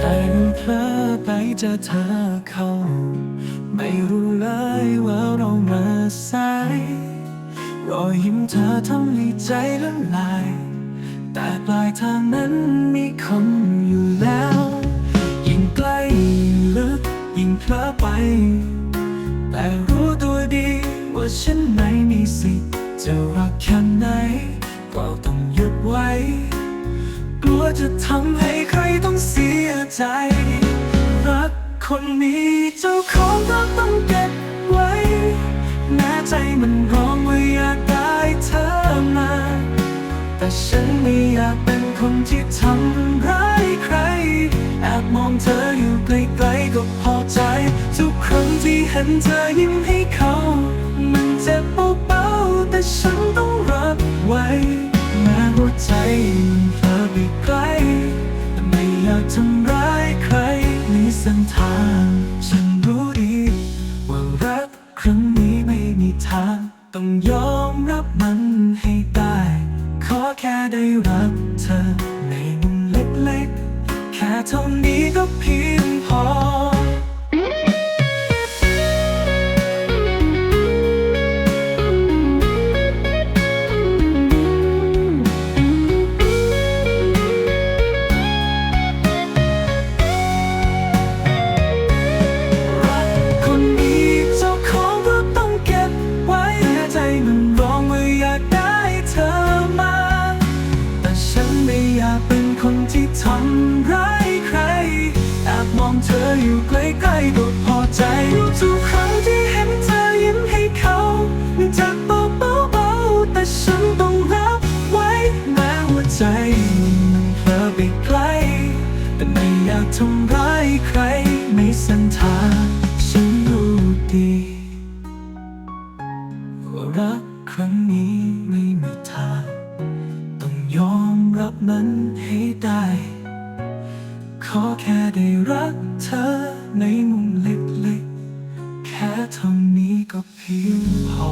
เพลอไปเจอเธอเข้า ไม่รู้เลยว่าเรามาสายรอยยิ้มเธอทำให้ใจละลาย แต่ปลายทางนั้นมีคำอยู่แล้ว ยิ่งใกล้ยิ่งลึกยิ่งเพลอไป แต่รู้ตัวดีว่าฉันไม่มีสิทธิ์จะรักแค่ไหนก็ต้องหยุดไว้กลัว จะทำให้ใครต้องเสียใจ รักคนนี้เจ้าของก็ต้องเก็บไว้ แม้ใจมันร้องว่าอยากได้เธอมา แต่ฉันไม่อยากเป็นคนที่ทำร้ายใคร แอบมองเธออยู่ไกลๆก็พอใจ ทุกครั้งที่เห็นเธอยิ้มให้เขา มันเจ็บเบาๆแต่ฉันต้องรับไว้แม้หัวใจ เส้นทาง ฉันรู้ดี ว่ารักครั้งนี้ไม่มีทาง ต้องยอมรับมันให้ได้ ขอแค่ได้รักเธอในมุมเล็กๆ แค่เท่านี้ก็เพียง เธออยู่ใกล้ๆก็พอใจทุกครั้งที่เห็นเธอยิ้มให้เขามันจะเบาๆแต่ฉันต้องรับไว้แม้หัวใจมันเผลอไปไกลแต่ไม่อยากทำร้ายใครในเส้นทางฉันรู้ดีว่ารักครั้งนี้ไม่มีทางต้องยอมรับมันให้ได้ขอแค่ ได้รักเธอในมุมเล็กๆ แค่เท่านี้ก็เพียงพอ